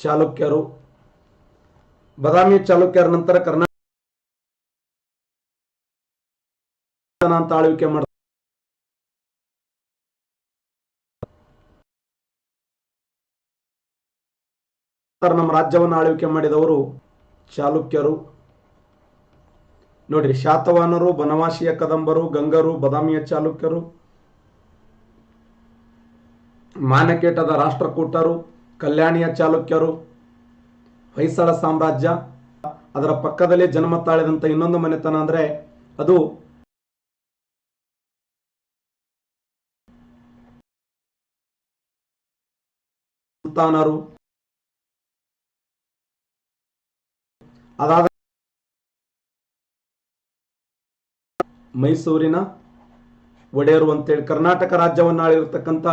ಚಾಲುಕ್ಯರು, ಬದಾಮಿ ಚಾಲುಕ್ಯರ ನಂತರ ಕರ್ನಾಟಕ ಅಂತ ಆಳ್ವಿಕೆ ಮಾಡ್ತಾರೆ ನಮ್ಮ ರಾಜ್ಯವನ್ನು ಆಳ್ವಿಕೆ ಮಾಡಿದವರು ಚಾಲುಕ್ಯರು. ನೋಡ್ರಿ, ಶಾತವಾನರು, ಬನವಾಸಿಯ ಕದಂಬರು, ಗಂಗರು, ಬದಾಮಿಯ ಚಾಲುಕ್ಯರು, ಮಾನಕೇಟದ ರಾಷ್ಟ್ರಕೂಟರು ಕಲ್ಯಾಣಿಯ ಚಾಲುಕ್ಯರು, ಹೊಯ್ಸಳ ಸಾಮ್ರಾಜ್ಯ, ಅದರ ಪಕ್ಕದಲ್ಲಿ ಜನ್ಮ ತಾಳಿದಂತ ಇನ್ನೊಂದು ಮನೆತನ ಅಂದ್ರೆ ಅದು ಸುಲ್ತಾನರು. ಅದಾದ ಮೈಸೂರಿನ ಒಡೆಯರು ಅಂತೇಳಿ ಕರ್ನಾಟಕ ರಾಜ್ಯವನ್ನು ಆಳಿರ್ತಕ್ಕಂಥ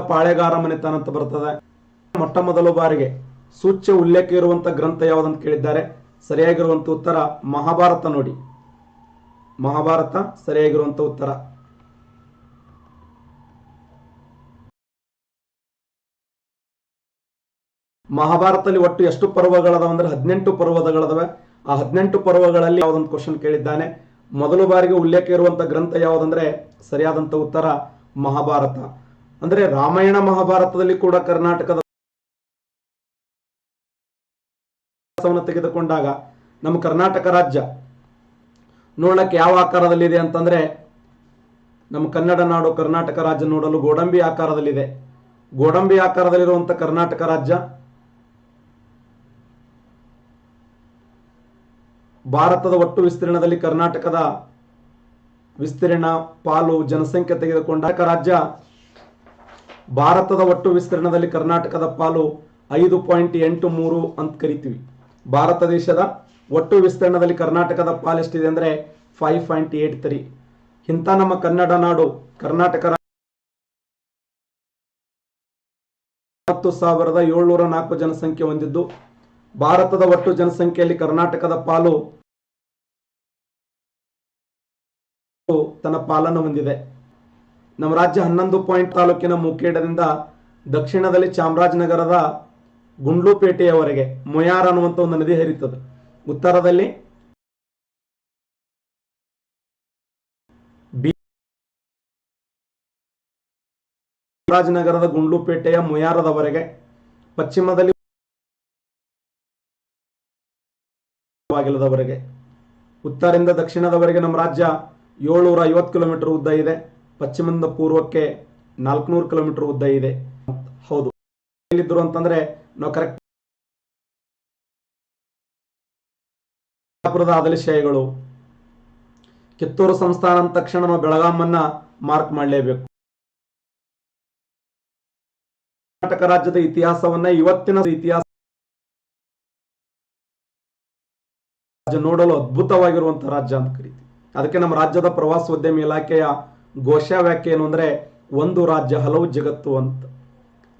ಪಾಳೆಗಾರ ಮನೆತನ ಅಂತ ಬರ್ತದೆ. ಮೊಟ್ಟ ಮೊದಲ ಬಾರಿಗೆ ಸೂಚ್ಯ ಉಲ್ಲೇಖ ಇರುವಂತ ಗ್ರಂಥ ಯಾವುದಂತ ಕೇಳಿದ್ದಾರೆ? ಸರಿಯಾಗಿರುವಂತ ಉತ್ತರ ಮಹಾಭಾರತ ನೋಡಿ. ಮಹಾಭಾರತ ಸರಿಯಾಗಿರುವಂತ ಉತ್ತರ. ಮಹಾಭಾರತದಲ್ಲಿ ಒಟ್ಟು ಎಷ್ಟು ಪರ್ವಗಳದಾವ ಅಂದ್ರೆ ಹದಿನೆಂಟು ಪರ್ವದಗಳದಾವೆ. ಆ ಹದಿನೆಂಟು ಪರ್ವಗಳಲ್ಲಿ ಯಾವ್ದೊಂದು ಕ್ವಶನ್ ಕೇಳಿದ್ದಾನೆ. ಮೊದಲು ಬಾರಿಗೆ ಉಲ್ಲೇಖ ಇರುವಂತ ಗ್ರಂಥ ಯಾವುದಂದ್ರೆ ಸರಿಯಾದಂತ ಉತ್ತರ ಮಹಾಭಾರತ. ಅಂದ್ರೆ ರಾಮಾಯಣ ಮಹಾಭಾರತದಲ್ಲಿ ಕೂಡ ಕರ್ನಾಟಕದ ತೆಗೆದುಕೊಂಡಾಗ ನಮ್ಮ ಕರ್ನಾಟಕ ರಾಜ್ಯ ನೋಡಕ್ಕೆ ಯಾವ ಆಕಾರದಲ್ಲಿದೆ ಅಂತಂದ್ರೆ ನಮ್ಮ ಕನ್ನಡ ನಾಡು ಕರ್ನಾಟಕ ರಾಜ್ಯ ನೋಡಲು ಗೋಡಂಬಿ ಆಕಾರದಲ್ಲಿದೆ. ಗೋಡಂಬಿ ಆಕಾರದಲ್ಲಿರುವಂತ ಕರ್ನಾಟಕ ರಾಜ್ಯ ಭಾರತದ ಒಟ್ಟು ವಿಸ್ತೀರ್ಣದಲ್ಲಿ ಕರ್ನಾಟಕದ ವಿಸ್ತೀರ್ಣ, ಪಾಲು, ಜನಸಂಖ್ಯೆ ತೆಗೆದುಕೊಂಡಾಗ ರಾಜ್ಯ ಭಾರತದ ಒಟ್ಟು ವಿಸ್ತೀರ್ಣದಲ್ಲಿ ಕರ್ನಾಟಕದ ಪಾಲು ಐದು ಪಾಯಿಂಟ್ ಎಂಟು ಮೂರು ಅಂತ ಕರಿತೀವಿ. ಭಾರತ ದೇಶದ ಒಟ್ಟು ವಿಸ್ತೀರ್ಣದಲ್ಲಿ ಕರ್ನಾಟಕದ ಪಾಲು ಎಷ್ಟಿದೆ ಅಂದ್ರೆ ಫೈವ್ ಪಾಯಿಂಟ್ ಏಟ್ ತ್ರೀ ಇಂಥ ನಮ್ಮ ಕನ್ನಡ ನಾಡು ಕರ್ನಾಟಕ ಹತ್ತು ಸಾವಿರದ ಏಳ್ನೂರ ನಾಲ್ಕು ಜನಸಂಖ್ಯೆ ಹೊಂದಿದ್ದು, ಭಾರತದ ಒಟ್ಟು ಜನಸಂಖ್ಯೆಯಲ್ಲಿ ಕರ್ನಾಟಕದ ಪಾಲು ತನ್ನ ಪಾಲನ್ನು ಹೊಂದಿದೆ. ನಮ್ಮ ರಾಜ್ಯ ಹನ್ನೊಂದು ಪಾಯಿಂಟ್ ತಾಲೂಕಿನ ಮುಖೇಡದಿಂದ ದಕ್ಷಿಣದಲ್ಲಿ ಚಾಮರಾಜನಗರದ ಗುಂಡ್ಲುಪೇಟೆಯವರೆಗೆ ಮೊಯಾರ್ ಅನ್ನುವಂತ ಒಂದು ನದಿ ಹರಿತದೆ. ಉತ್ತರದಲ್ಲಿ ಚಾಮರಾಜನಗರದ ಗುಂಡ್ಲುಪೇಟೆಯ ಮೊಯಾರದವರೆಗೆ ಪಶ್ಚಿಮದಲ್ಲಿ ಬಾಗಿಲದವರೆಗೆ ಉತ್ತರದಿಂದ ದಕ್ಷಿಣದವರೆಗೆ ನಮ್ಮ ರಾಜ್ಯ ಏಳ್ನೂರ ಐವತ್ತು ಕಿಲೋಮೀಟರ್ ಉದ್ದ ಇದೆ. ಪಶ್ಚಿಮದಿಂದ ಪೂರ್ವಕ್ಕೆ ನಾಲ್ಕುನೂರು ಕಿಲೋಮೀಟರ್ ಉದ್ದ ಇದೆ. ಹೌದು. ಎಲ್ಲಿದ್ರು ಅಂತಂದ್ರೆ ನಾವು ಕರೆಕ್ಟ್ ಬಿಜಾಪುರದ ಆದಲಿಶಾಹಿಗಳು ಕಿತ್ತೂರು ಸಂಸ್ಥಾನ ಅಂದ ತಕ್ಷಣ ನಾವು ಬೆಳಗಾಮನ್ನ ಮಾರ್ಕ್ ಮಾಡಲೇಬೇಕು. ಕರ್ನಾಟಕ ರಾಜ್ಯದ ಇತಿಹಾಸವನ್ನ ಇವತ್ತಿನ ಇತಿಹಾಸ ನೋಡಲು ಅದ್ಭುತವಾಗಿರುವಂತಹ ರಾಜ್ಯ ಅಂತ ಕರಿತೀವಿ. ಅದಕ್ಕೆ ನಮ್ಮ ರಾಜ್ಯದ ಪ್ರವಾಸೋದ್ಯಮ ಇಲಾಖೆಯ ಘೋಷ ವ್ಯಾಖ್ಯೆ ಏನು ಅಂದ್ರೆ ಒಂದು ರಾಜ್ಯ ಹಲವು ಜಗತ್ತು ಅಂತ.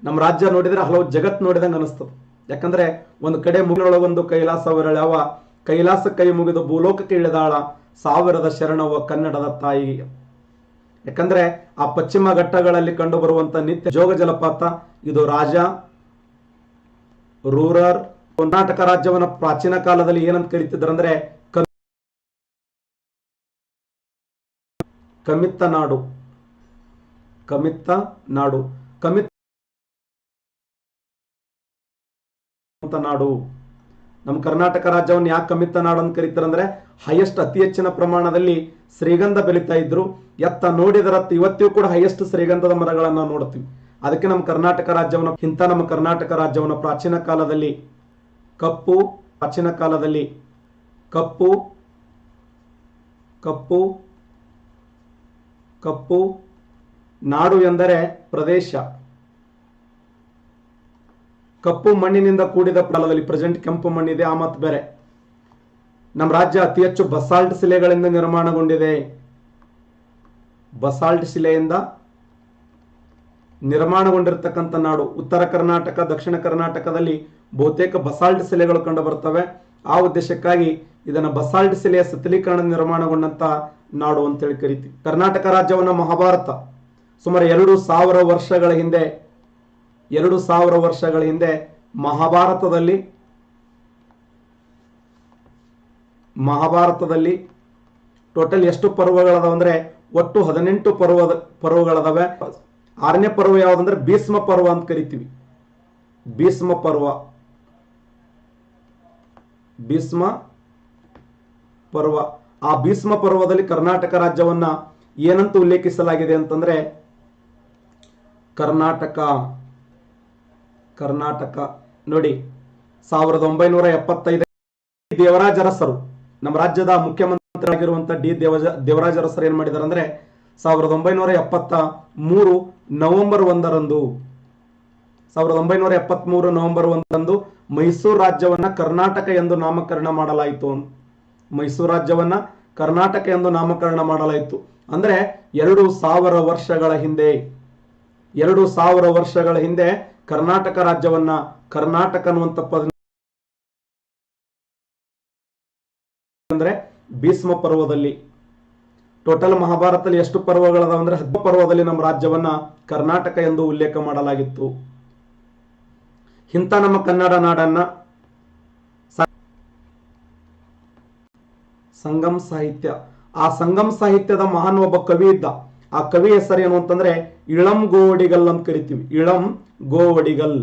ನಮ್ಮ ರಾಜ್ಯ ನೋಡಿದ್ರೆ ಹಲವು ಜಗತ್ತು ನೋಡಿದಂಗೆ ಅನಿಸ್ತದೆ. ಯಾಕಂದ್ರೆ ಒಂದು ಕಡೆ ಮುಗಿನೊಳಗೊಂದು ಕೈಲಾಸ ವಿರಳವ ಕೈಲಾಸ ಕೈ ಮುಗಿದು ಭೂಲೋಕಕ್ಕೆ ಇಳಿದಾಳ ಸಾವಿರದ ಶರಣವ ಕನ್ನಡದ ತಾಯಿ. ಯಾಕಂದ್ರೆ ಆ ಪಶ್ಚಿಮ ಘಟ್ಟಗಳಲ್ಲಿ ಕಂಡುಬರುವಂಥ ನಿತ್ಯ ಜೋಗ ಜಲಪಾತ, ಇದು ರಾಜ, ರೂರರ್, ಕರ್ನಾಟಕ ರಾಜ್ಯವನ್ನ ಪ್ರಾಚೀನ ಕಾಲದಲ್ಲಿ ಏನಂತ ಕರೀತಿದ್ರು ಕಮಿತ್ತ ನಾಡು. ಕಮಿತ್ತ ನಾಡು. ಕಮಿತ್ತ ನಾಡು. ನಮ್ಮ ಕರ್ನಾಟಕ ರಾಜ್ಯವನ್ನು ಯಾಕೆ ಕಮಿತ್ತ ನಾಡು ಅಂತ ಕರೀತಾರೆ ಅಂದ್ರೆ ಹೈಯೆಸ್ಟ್ ಅತಿ ಹೆಚ್ಚಿನ ಪ್ರಮಾಣದಲ್ಲಿ ಶ್ರೀಗಂಧ ಬೆಳೀತಾ ಇದ್ರು. ಎತ್ತ ನೋಡಿದರತ್ತ ಇವತ್ತಿಗೂ ಕೂಡ ಹೈಯೆಸ್ಟ್ ಶ್ರೀಗಂಧದ ಮರಗಳನ್ನ ನೋಡ್ತೀವಿ. ಅದಕ್ಕೆ ನಮ್ಮ ಕರ್ನಾಟಕ ರಾಜ್ಯವನ್ನು, ಇಂಥ ನಮ್ಮ ಕರ್ನಾಟಕ ರಾಜ್ಯವನ್ನು ಪ್ರಾಚೀನ ಕಾಲದಲ್ಲಿ ಕಪ್ಪು, ಪ್ರಾಚೀನ ಕಾಲದಲ್ಲಿ ಕಪ್ಪು ಕಪ್ಪು ಕಪ್ಪು ನಾಡು ಎಂದರೆ ಪ್ರದೇಶ. ಕಪ್ಪು ಮಣ್ಣಿನಿಂದ ಕೂಡಿದ ಪ್ರಲದಲ್ಲಿ ಪ್ರೆಸೆಂಟ್ ಕೆಂಪು ಮಣ್ಣಿದೆ, ಆ ಮತ್ತು ಬೇರೆ. ನಮ್ಮ ರಾಜ್ಯ ಅತಿ ಹೆಚ್ಚು ಬಸಾಲ್ಟ್ ಶಿಲೆಗಳಿಂದ ನಿರ್ಮಾಣಗೊಂಡಿದೆ. ಬಸಾಲ್ಟ್ ಶಿಲೆಯಿಂದ ನಿರ್ಮಾಣಗೊಂಡಿರ್ತಕ್ಕಂಥ ನಾಡು ಉತ್ತರ ಕರ್ನಾಟಕ, ದಕ್ಷಿಣ ಕರ್ನಾಟಕದಲ್ಲಿ ಬಹುತೇಕ ಬಸಾಲ್ಟ್ ಶಿಲೆಗಳು ಕಂಡು ಬರ್ತವೆ. ಆ ಉದ್ದೇಶಕ್ಕಾಗಿ ಇದನ್ನ ಬಸಾಲ್ಟ್ ಶಿಲೆಯ ಸತಲೀಕರಣ ನಿರ್ಮಾಣಗೊಂಡಂತ ನಾಡು ಅಂತೇಳಿ ಕರಿತೀವಿ ಕರ್ನಾಟಕ ರಾಜ್ಯವನ್ನ ಮಹಾಭಾರತ. ಸುಮಾರು ಎರಡು ಸಾವಿರ ವರ್ಷಗಳ ಹಿಂದೆ, ಎರಡು ಸಾವಿರ ವರ್ಷಗಳ ಹಿಂದೆ ಮಹಾಭಾರತದಲ್ಲಿ ಮಹಾಭಾರತದಲ್ಲಿ ಟೋಟಲ್ ಎಷ್ಟು ಪರ್ವಗಳದಾವ ಅಂದ್ರೆ ಒಟ್ಟು ಹದಿನೆಂಟು ಪರ್ವದ, ಪರ್ವಗಳದಾವೆ. ಆರನೇ ಪರ್ವ ಯಾವುದಂದ್ರೆ ಭೀಷ್ಮ ಪರ್ವ ಅಂತ ಕರಿತೀವಿ. ಭೀಷ್ಮ ಪರ್ವ. ಭೀಷ್ಮ ಪರ್ವ, ಆ ಭೀಷ್ಮ ಪರ್ವದಲ್ಲಿ ಕರ್ನಾಟಕ ರಾಜ್ಯವನ್ನ ಏನಂತ ಉಲ್ಲೇಖಿಸಲಾಗಿದೆ ಅಂತಂದ್ರೆ ಕರ್ನಾಟಕ ಕರ್ನಾಟಕ ನೋಡಿ, ಸಾವಿರದ ಒಂಬೈನೂರ ಎಪ್ಪತ್ತೈದು ನಮ್ಮ ರಾಜ್ಯದ ಮುಖ್ಯಮಂತ್ರಿ ಆಗಿರುವಂತ ಡಿ ದೇವಜ ದೇವರಾಜ ಅರಸರು ಏನ್ ಮಾಡಿದಾರೆ ಅಂದ್ರೆ ಸಾವಿರದ ಒಂಬೈನೂರ ಎಪ್ಪತ್ತ ಮೂರು ನವೆಂಬರ್ ಒಂದರಂದು, ಸಾವಿರದ ಒಂಬೈನೂರ ಎಪ್ಪತ್ತ್ ಮೂರು ನವೆಂಬರ್ ಒಂದರಂದು ಮೈಸೂರು ರಾಜ್ಯವನ್ನ ಕರ್ನಾಟಕ ಎಂದು ನಾಮಕರಣ ಮಾಡಲಾಯಿತು. ಮೈಸೂರು ರಾಜ್ಯವನ್ನ ಕರ್ನಾಟಕ ಎಂದು ನಾಮಕರಣ ಮಾಡಲಾಯಿತು. ಅಂದ್ರೆ ಎರಡು ಸಾವಿರ ವರ್ಷಗಳ ಹಿಂದೆ, ಎರಡು ಸಾವಿರ ವರ್ಷಗಳ ಹಿಂದೆ ಕರ್ನಾಟಕ ರಾಜ್ಯವನ್ನ ಕರ್ನಾಟಕ ಅನ್ನುವಂತ ಪದ ಅಂದ್ರೆ ಭೀಷ್ಮ ಪರ್ವದಲ್ಲಿ. ಟೋಟಲ್ ಮಹಾಭಾರತದಲ್ಲಿ ಎಷ್ಟು ಪರ್ವಗಳದಾವ ಅಂದ್ರೆ ಹದ್ಮ ಪರ್ವದಲ್ಲಿ ನಮ್ಮ ರಾಜ್ಯವನ್ನ ಕರ್ನಾಟಕ ಎಂದು ಉಲ್ಲೇಖ ಮಾಡಲಾಗಿತ್ತು. ಇಂಥ ನಮ್ಮ ಕನ್ನಡ ನಾಡನ್ನ ಸಂಗಮ್ ಸಾಹಿತ್ಯ. ಆ ಸಂಗಮ್ ಸಾಹಿತ್ಯದ ಮಹಾನ್ ಒಬ್ಬ ಕವಿ ಇದ್ದ. ಆ ಕವಿ ಹೆಸರೇನು ಅಂತಂದ್ರೆ ಇಳಂ ಗೋವಡಿಗಲ್ ಅಂತ ಕರಿತೀವಿ. ಇಳಂ ಗೋವಡಿಗಲ್.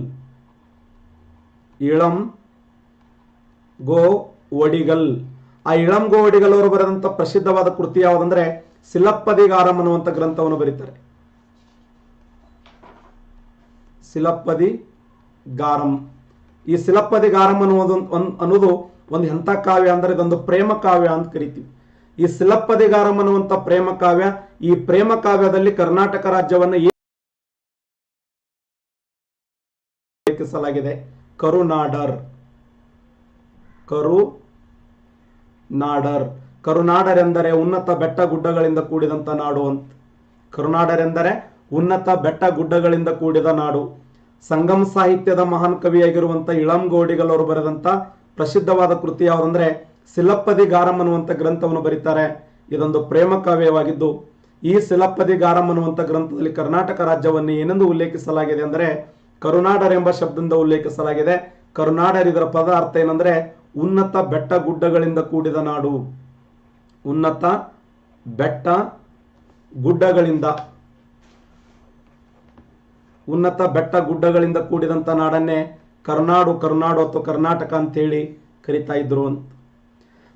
ಇಳಂ ಗೋ ಒಡಿಗಲ್ ಆ ಇಳಂ ಗೋವಡಿಗಲ್ ಅವರು ಬರೆದಂತ ಪ್ರಸಿದ್ಧವಾದ ಕೃತಿ ಯಾವುದಂದ್ರೆ ಸಿಲಪ್ಪದಿಗಾರಂ ಅನ್ನುವಂತ ಗ್ರಂಥವನ್ನು ಬರೀತಾರೆ. ಸಿಲಪ್ಪದಿ ಗಾರಂ ಈ ಸಿಲಪ್ಪದಿ ಗಾರಂ ಅನ್ನುವುದು ಅನ್ನೋದು ಒಂದು ಎಂಥ ಕಾವ್ಯ ಅಂದ್ರೆ ಇದೊಂದು ಪ್ರೇಮ ಕಾವ್ಯ ಅಂತ ಕರಿತೀವಿ. ಈ ಸಿಲಪ್ಪದಿಗಾರಂ ಅನ್ನುವಂತ ಪ್ರೇಮ ಕಾವ್ಯ, ಈ ಪ್ರೇಮ ಕಾವ್ಯದಲ್ಲಿ ಕರ್ನಾಟಕ ರಾಜ್ಯವನ್ನ ಉಲ್ಲೇಖಿಸಲಾಗಿದೆ ಕರುನಾಡರ್. ಕರು ನಾಡರ್ ಕರುನಾಡರ್. ಎಂದರೆ ಉನ್ನತ ಬೆಟ್ಟ ಗುಡ್ಡಗಳಿಂದ ಕೂಡಿದಂತ ನಾಡು ಅಂತ. ಕರುನಾಡರ್ ಎಂದರೆ ಉನ್ನತ ಬೆಟ್ಟ ಗುಡ್ಡಗಳಿಂದ ಕೂಡಿದ ನಾಡು. ಸಂಗಮ ಸಾಹಿತ್ಯದ ಮಹಾನ್ ಕವಿಯಾಗಿರುವಂತ ಇಳಂ ಗೋಡಿಗಲ್ ಅವರು ಬರೆದಂತ ಪ್ರಸಿದ್ಧವಾದ ಕೃತಿ ಯಾವುದಂದ್ರೆ ಸಿಲಪ್ಪದಿ ಗಾರಂ ಅನ್ನುವಂತ ಗ್ರಂಥವನ್ನು ಬರೀತಾರೆ. ಇದೊಂದು ಪ್ರೇಮ ಕಾವ್ಯವಾಗಿದ್ದು, ಈ ಸಿಲಪ್ಪದಿ ಗಾರಂ ಅನ್ನುವಂತ ಗ್ರಂಥದಲ್ಲಿ ಕರ್ನಾಟಕ ರಾಜ್ಯವನ್ನು ಏನೆಂದು ಉಲ್ಲೇಖಿಸಲಾಗಿದೆ ಅಂದರೆ ಕರುನಾಡರ್ ಎಂಬ ಶಬ್ದದಿಂದ ಉಲ್ಲೇಖಿಸಲಾಗಿದೆ. ಕರುನಾಡರ್ ಇದರ ಪದ ಅರ್ಥ ಏನಂದ್ರೆ ಉನ್ನತ ಬೆಟ್ಟ ಗುಡ್ಡಗಳಿಂದ ಕೂಡಿದ ನಾಡು. ಉನ್ನತ ಬೆಟ್ಟ ಗುಡ್ಡಗಳಿಂದ. ಉನ್ನತ ಬೆಟ್ಟ ಗುಡ್ಡಗಳಿಂದ ಕೂಡಿದಂತ ನಾಡನ್ನೇ ಕರ್ನಾಡು ಕರ್ನಾಡು ಅಥವಾ ಕರ್ನಾಟಕ ಅಂತೇಳಿ ಕರಿತಾ ಇದ್ರು ಅಂತ.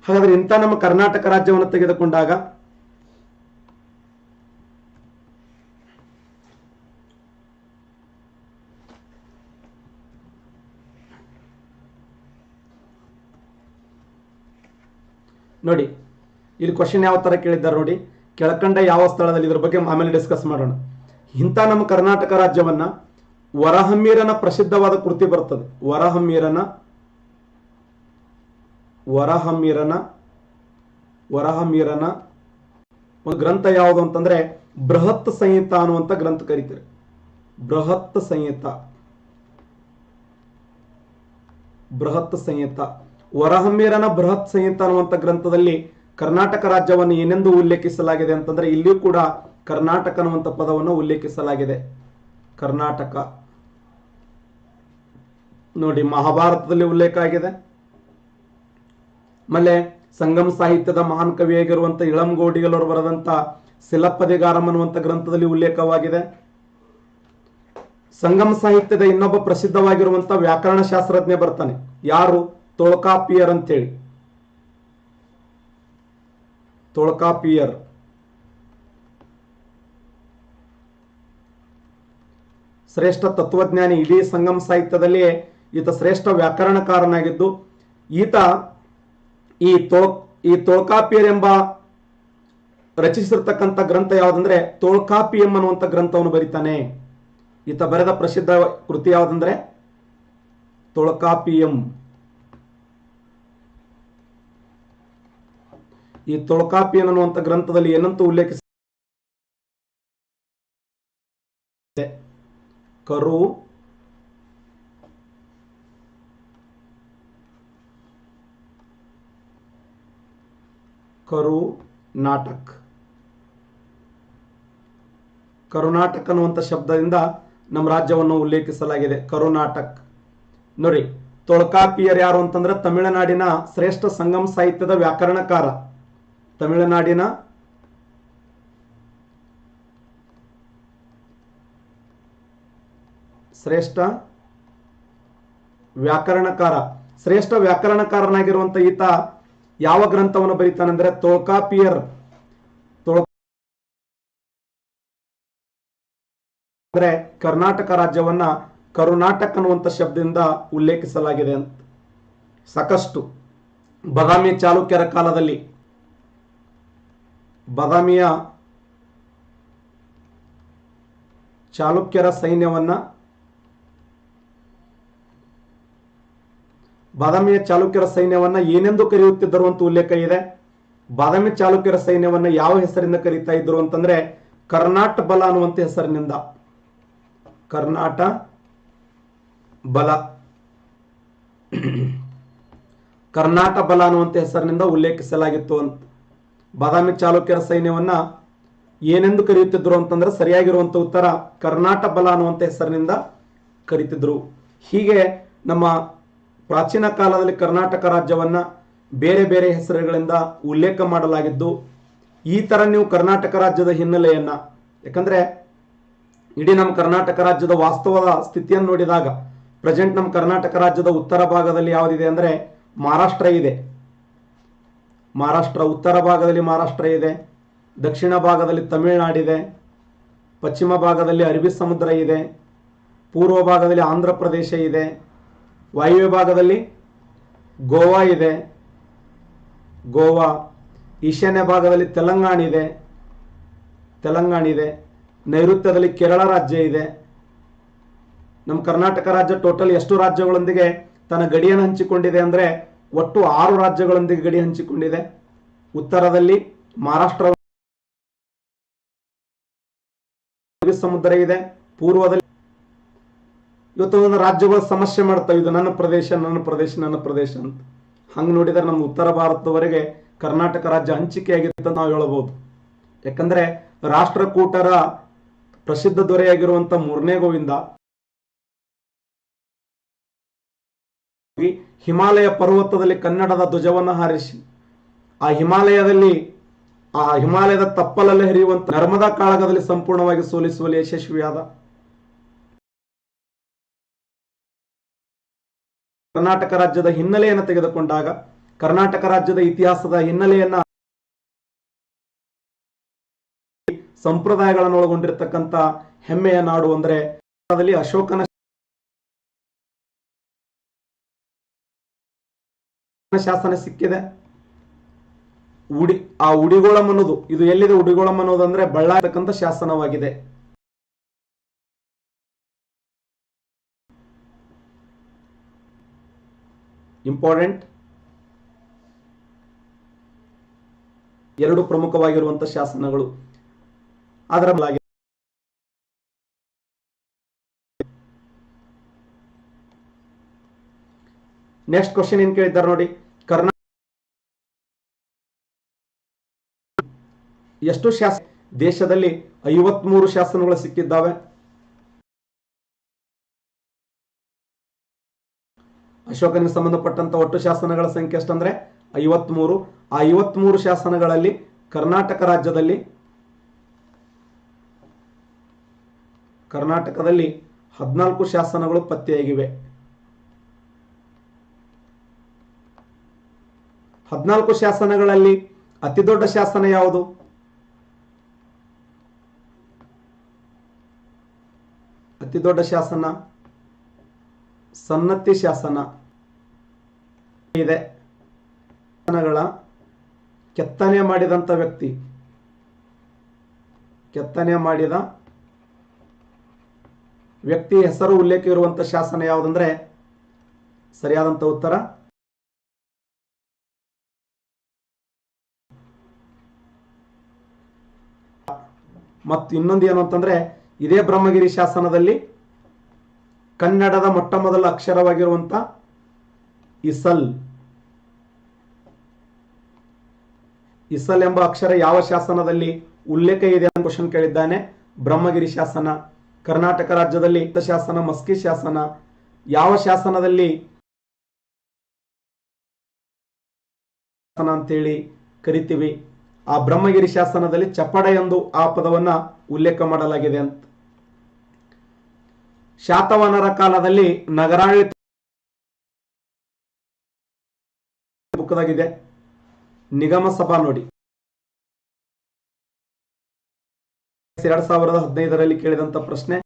ಹಾಗಾದ್ರೆ ಇಂಥ ನಮ್ಮ ಕರ್ನಾಟಕ ರಾಜ್ಯವನ್ನು ತೆಗೆದುಕೊಂಡಾಗ ನೋಡಿ, ಇಲ್ಲಿ ಕ್ವಶನ್ ಯಾವ ತರ ಕೇಳಿದ್ದಾರೆ ನೋಡಿ. ಕೆಳಕಂಡ ಯಾವ ಸ್ಥಳದಲ್ಲಿ ಇದ್ರ ಬಗ್ಗೆ ಆಮೇಲೆ ಡಿಸ್ಕಸ್ ಮಾಡೋಣ. ಇಂಥ ನಮ್ಮ ಕರ್ನಾಟಕ ರಾಜ್ಯವನ್ನ ವರಹಮ್ಮೀರನ ಪ್ರಸಿದ್ಧವಾದ ಕೃತಿ ಬರ್ತದೆ. ವರಹಮ್ಮೀರನ ವರಹಮ್ಮೀರನ ವರಹಮ್ಮೀರನ ಒಂದು ಗ್ರಂಥ ಯಾವುದು ಅಂತಂದ್ರೆ ಬೃಹತ್ ಸಂಹಿತ ಅನ್ನುವಂತ ಗ್ರಂಥ ಕರೀತಾರೆ. ಬೃಹತ್ ಸಂಹಿತ. ಬೃಹತ್ ಸಂಹಿತ. ವರಹಮ್ಮೀರನ ಬೃಹತ್ ಸಂಹಿತ ಅನ್ನುವಂಥ ಗ್ರಂಥದಲ್ಲಿ ಕರ್ನಾಟಕ ರಾಜ್ಯವನ್ನು ಏನೆಂದು ಉಲ್ಲೇಖಿಸಲಾಗಿದೆ ಅಂತಂದ್ರೆ ಇಲ್ಲಿಯೂ ಕೂಡ ಕರ್ನಾಟಕ ಅನ್ನುವಂಥ ಪದವನ್ನು ಉಲ್ಲೇಖಿಸಲಾಗಿದೆ. ಕರ್ನಾಟಕ. ನೋಡಿ ಮಹಾಭಾರತದಲ್ಲಿ ಉಲ್ಲೇಖ ಆಗಿದೆ. ಆಮೇಲೆ ಸಂಗಮ ಸಾಹಿತ್ಯದ ಮಹಾನ್ ಕವಿಯಾಗಿರುವಂತ ಇಳಂ ಗೋಡಿಗಲ್ ಅವರು ಬರೆದಂತ ಸಿಲಪ್ಪದಿಗಾರಂ ಅನ್ನುವಂತ ಗ್ರಂಥದಲ್ಲಿ ಉಲ್ಲೇಖವಾಗಿದೆ. ಸಂಗಮ ಸಾಹಿತ್ಯದ ಇನ್ನೊಬ್ಬ ಪ್ರಸಿದ್ಧವಾಗಿರುವಂತ ವ್ಯಾಕರಣ ಶಾಸ್ತ್ರಜ್ಞ ಬರ್ತಾನೆ. ಯಾರು? ತೊಳ್ಕಾಪಿಯರ್ ಅಂತೇಳಿ. ತೊಳ್ಕಾಪಿಯರ್. ಶ್ರೇಷ್ಠ ತತ್ವಜ್ಞಾನಿ ಇಡೀ ಸಂಗಮ ಸಾಹಿತ್ಯದಲ್ಲಿ ಈತ ಶ್ರೇಷ್ಠ ವ್ಯಾಕರಣಕಾರನಾಗಿದ್ದು, ಈತ ಈ ತೋ, ಈ ತೊಳ್ಕಾಪಿಯರ್ ಎಂಬ ರಚಿಸಿರ್ತಕ್ಕಂಥ ಗ್ರಂಥ ಯಾವುದಂದ್ರೆ ತೊಳ್ಕಾಪಿಯಂ ಅನ್ನುವಂಥ ಗ್ರಂಥವನ್ನು ಬರೀತಾನೆ. ಈತ ಬರೆದ ಪ್ರಸಿದ್ಧ ಕೃತಿ ಯಾವುದಂದ್ರೆ ತೊಳ್ಕಾಪಿಯಂ. ಈ ತೊಳ್ಕಾಪಿಯನ್ ಅನ್ನುವಂಥ ಗ್ರಂಥದಲ್ಲಿ ಏನಂತ ಉಲ್ಲೇಖಿಸ ಕರು ಕರು ನಾಟಕ್. ಕರುನಾಟಕ ಅನ್ನುವಂಥ ಶಬ್ದದಿಂದ ನಮ್ಮ ರಾಜ್ಯವನ್ನು ಉಲ್ಲೇಖಿಸಲಾಗಿದೆ. ಕರುನಾಟಕ್ ನೋಡಿ, ತೊಳಕಾಪಿಯರ್ ಯಾರು ಅಂತಂದ್ರೆ ತಮಿಳುನಾಡಿನ ಶ್ರೇಷ್ಠ ಸಂಗಮ ಸಾಹಿತ್ಯದ ವ್ಯಾಕರಣಕಾರ. ತಮಿಳುನಾಡಿನ ಶ್ರೇಷ್ಠ ವ್ಯಾಕರಣಕಾರ. ಶ್ರೇಷ್ಠ ವ್ಯಾಕರಣಕಾರನಾಗಿರುವಂತ ಈತ ಯಾವ ಗ್ರಂಥವನ್ನು ಬರೀತಾನಂದ್ರೆ ತೋಕಾಪಿಯರ್ ಅಂದ್ರೆ ಕರ್ನಾಟಕ ರಾಜ್ಯವನ್ನ ಕರುನಾಟಕ ಅನ್ನುವಂಥ ಶಬ್ದದಿಂದ ಉಲ್ಲೇಖಿಸಲಾಗಿದೆ ಅಂತ. ಸಾಕಷ್ಟು. ಬದಾಮಿ ಚಾಲುಕ್ಯರ ಕಾಲದಲ್ಲಿ. ಬದಾಮಿಯ ಚಾಲುಕ್ಯರ ಸೈನ್ಯವನ್ನ ಬಾದಾಮಿಯ ಚಾಲುಕ್ಯರ ಸೈನ್ಯವನ್ನ ಏನೆಂದು ಕರೆಯುತ್ತಿದ್ದರು ಅಂತ ಉಲ್ಲೇಖ ಇದೆ. ಬಾದಾಮಿ ಚಾಲುಕ್ಯರ ಸೈನ್ಯವನ್ನ ಯಾವ ಹೆಸರಿಂದ ಕರೀತಾ ಇದ್ರು ಅಂತಂದ್ರೆ ಕರ್ನಾಟ ಬಲ ಅನ್ನುವಂತ ಹೆಸರಿನಿಂದ. ಕರ್ನಾಟ ಬಲ. ಕರ್ನಾಟ ಬಲ ಅನ್ನುವಂತ ಹೆಸರಿನಿಂದ ಉಲ್ಲೇಖಿಸಲಾಗಿತ್ತು ಅಂತ. ಬಾದಾಮಿ ಚಾಲುಕ್ಯರ ಸೈನ್ಯವನ್ನ ಏನೆಂದು ಕರೆಯುತ್ತಿದ್ರು ಅಂತಂದ್ರೆ ಸರಿಯಾಗಿರುವಂತ ಉತ್ತರ ಕರ್ನಾಟ ಬಲ ಅನ್ನುವಂತ ಹೆಸರಿನಿಂದ ಕರೀತಿದ್ರು. ಹೀಗೆ ನಮ್ಮ ಪ್ರಾಚೀನ ಕಾಲದಲ್ಲಿ ಕರ್ನಾಟಕ ರಾಜ್ಯವನ್ನ ಬೇರೆ ಬೇರೆ ಹೆಸರುಗಳಿಂದ ಉಲ್ಲೇಖ ಮಾಡಲಾಗಿದ್ದು, ಈ ತರ ನೀವು ಕರ್ನಾಟಕ ರಾಜ್ಯದ ಹಿನ್ನೆಲೆಯನ್ನು, ಯಾಕಂದರೆ ಇಡೀ ನಮ್ಮ ಕರ್ನಾಟಕ ರಾಜ್ಯದ ವಾಸ್ತವದ ಸ್ಥಿತಿಯನ್ನು ನೋಡಿದಾಗ ಪ್ರೆಸೆಂಟ್ ನಮ್ಮ ಕರ್ನಾಟಕ ರಾಜ್ಯದ ಉತ್ತರ ಭಾಗದಲ್ಲಿ ಯಾವುದಿದೆ ಅಂದ್ರೆ ಮಹಾರಾಷ್ಟ್ರ ಇದೆ. ಮಹಾರಾಷ್ಟ್ರ, ಉತ್ತರ ಭಾಗದಲ್ಲಿ ಮಹಾರಾಷ್ಟ್ರ ಇದೆ, ದಕ್ಷಿಣ ಭಾಗದಲ್ಲಿ ತಮಿಳುನಾಡಿದೆ, ಪಶ್ಚಿಮ ಭಾಗದಲ್ಲಿ ಅರಬ್ಬಿ ಸಮುದ್ರ ಇದೆ, ಪೂರ್ವ ಭಾಗದಲ್ಲಿ ಆಂಧ್ರ ಪ್ರದೇಶ ಇದೆ ವಾಯುವ್ಯ ವಿಭಾಗದಲ್ಲಿ ಗೋವಾ ಇದೆ. ಗೋವಾ, ಈಶಾನ್ಯ ಭಾಗದಲ್ಲಿ ತೆಲಂಗಾಣ ಇದೆ. ತೆಲಂಗಾಣ ಇದೆ. ನೈಋತ್ಯದಲ್ಲಿ ಕೇರಳ ರಾಜ್ಯ ಇದೆ. ನಮ್ಮ ಕರ್ನಾಟಕ ರಾಜ್ಯ ಟೋಟಲ್ ಎಷ್ಟು ರಾಜ್ಯಗಳೊಂದಿಗೆ ತನ್ನ ಗಡಿಯನ್ನು ಹಂಚಿಕೊಂಡಿದೆ ಅಂದ್ರೆ ಒಟ್ಟು ಆರು ರಾಜ್ಯಗಳೊಂದಿಗೆ ಗಡಿ ಹಂಚಿಕೊಂಡಿದೆ. ಉತ್ತರದಲ್ಲಿ ಮಹಾರಾಷ್ಟ್ರ, ಸಮುದ್ರ ಇದೆ. ಪೂರ್ವದಲ್ಲಿ ಇವತ್ತು ಒಂದು ರಾಜ್ಯಗಳು ಸಮಸ್ಯೆ ಮಾಡ್ತಾವೆ ಇದು. ನನ್ನ ಪ್ರದೇಶ ನನ್ನ ಪ್ರದೇಶ ನನ್ನ ಪ್ರದೇಶ ಅಂತ. ಹಂಗೆ ನೋಡಿದರೆ ನಮ್ಮ ಉತ್ತರ ಭಾರತದವರೆಗೆ ಕರ್ನಾಟಕ ರಾಜ್ಯ ಹಂಚಿಕೆಯಾಗಿತ್ತು ಅಂತ ನಾವು ಹೇಳಬಹುದು ಯಾಕಂದ್ರೆ ರಾಷ್ಟ್ರಕೂಟರ ಪ್ರಸಿದ್ಧ ದೊರೆಯಾಗಿರುವಂತ ಮೂರನೇ ಗೋವಿಂದ, ಹಿಮಾಲಯ ಪರ್ವತದಲ್ಲಿ ಕನ್ನಡದ ಧ್ವಜವನ್ನು ಹಾರಿಸಿ. ಆ ಹಿಮಾಲಯದಲ್ಲಿ, ಆ ಹಿಮಾಲಯದ ತಪ್ಪಲಲ್ಲಿ ಹರಿಯುವಂತ ನರ್ಮದಾ ಕಾಳಗದಲ್ಲಿ ಸಂಪೂರ್ಣವಾಗಿ ಸೋಲಿಸುವಲ್ಲಿ ಯಶಸ್ವಿಯಾದ ಕರ್ನಾಟಕ ರಾಜ್ಯದ ಹಿನ್ನೆಲೆಯನ್ನು ತೆಗೆದುಕೊಂಡಾಗ, ಕರ್ನಾಟಕ ರಾಜ್ಯದ ಇತಿಹಾಸದ ಹಿನ್ನೆಲೆಯನ್ನ ಸಂಪ್ರದಾಯಗಳನ್ನು ಒಳಗೊಂಡಿರ್ತಕ್ಕಂಥ ಹೆಮ್ಮೆಯ ನಾಡು ಅಂದ್ರೆ ಅಶೋಕನ ಶಾಸನ ಸಿಕ್ಕಿದೆ. ಉಡಿ, ಆ ಉಡಿಗೋಳಂ ಅನ್ನೋದು, ಇದು ಎಲ್ಲಿದೆ ಉಡಿಗೋಳಂ ಅನ್ನೋದು ಅಂದ್ರೆ ಶಾಸನವಾಗಿದೆ. ಇಂಪಾರ್ಟೆಂಟ್ ಎರಡು ಪ್ರಮುಖವಾಗಿರುವಂತಹ ಶಾಸನಗಳು. ಅದರ ನೆಕ್ಸ್ಟ್ ಕ್ವಶನ್ ಏನ್ ಕೇಳಿದ್ದಾರೆ ನೋಡಿ. ಕರ್ನಾಟಕ ಎಷ್ಟು ಶಾಸ ದೇಶದಲ್ಲಿ ಐವತ್ಮೂರು ಶಾಸನಗಳು ಸಿಕ್ಕಿದ್ದಾವೆ. ಅಶೋಕನಿಗೆ ಸಂಬಂಧಪಟ್ಟಂತ ಒಟ್ಟು ಶಾಸನಗಳ ಸಂಖ್ಯೆ ಎಷ್ಟಂದ್ರೆ? ಐವತ್ಮೂರು. ಆ ಐವತ್ಮೂರು ಶಾಸನಗಳಲ್ಲಿ ಕರ್ನಾಟಕ ರಾಜ್ಯದಲ್ಲಿ ಕರ್ನಾಟಕದಲ್ಲಿ ಹದಿನಾಲ್ಕು ಶಾಸನಗಳು ಪತ್ತೆಯಾಗಿವೆ. ಹದಿನಾಲ್ಕು ಶಾಸನಗಳಲ್ಲಿ ಅತಿ ದೊಡ್ಡ ಶಾಸನ ಯಾವುದು? ಅತಿ ದೊಡ್ಡ ಶಾಸನ ಸನ್ನತಿ ಶಾಸನ ಇದೆ. ಶಾಸನಗಳ ಕೆತ್ತನೆ ಮಾಡಿದಂಥ ವ್ಯಕ್ತಿ. ಕೆತ್ತನೆ ಮಾಡಿದ ವ್ಯಕ್ತಿ ಹೆಸರು ಉಲ್ಲೇಖ ಇರುವಂಥ ಶಾಸನ ಯಾವುದಂದ್ರೆ ಸರಿಯಾದಂಥ ಉತ್ತರ. ಮತ್ತು ಇನ್ನೊಂದು ಏನು ಅಂತಂದ್ರೆ ಇದೇ ಬ್ರಹ್ಮಗಿರಿ ಶಾಸನದಲ್ಲಿ ಕನ್ನಡದ ಮೊಟ್ಟ ಮೊದಲ ಅಕ್ಷರವಾಗಿರುವಂತ ಇಸಲ್. ಇಸಲ್ ಎಂಬ ಅಕ್ಷರ ಯಾವ ಶಾಸನದಲ್ಲಿ ಉಲ್ಲೇಖ ಇದೆ ಅಂತ ಕ್ವಶನ್ ಕೇಳಿದ್ದಾನೆ. ಬ್ರಹ್ಮಗಿರಿ ಶಾಸನ, ಕರ್ನಾಟಕ ರಾಜ್ಯದಲ್ಲಿ ಶಾಸನ, ಮಸ್ಕಿ ಶಾಸನ, ಯಾವ ಶಾಸನದಲ್ಲಿ ಶಾಸನ ಅಂತೇಳಿ ಕರಿತೀವಿ. ಆ ಬ್ರಹ್ಮಗಿರಿ ಶಾಸನದಲ್ಲಿ ಚಪ್ಪಡ ಎಂದು ಆ ಪದವನ್ನ ಉಲ್ಲೇಖ ಮಾಡಲಾಗಿದೆ ಅಂತ ಶಾತವಾಹನರ ಕಾಲದಲ್ಲಿ ನಗರಾಡಳಿತ ಬುಕ್ದಾಗಿದೆ ನಿಗಮ ಸಭಾ ನೋಡಿ. ಎರಡ್ ಸಾವಿರದ ಹದಿನೈದರಲ್ಲಿ ಕೇಳಿದಂತ ಪ್ರಶ್ನೆ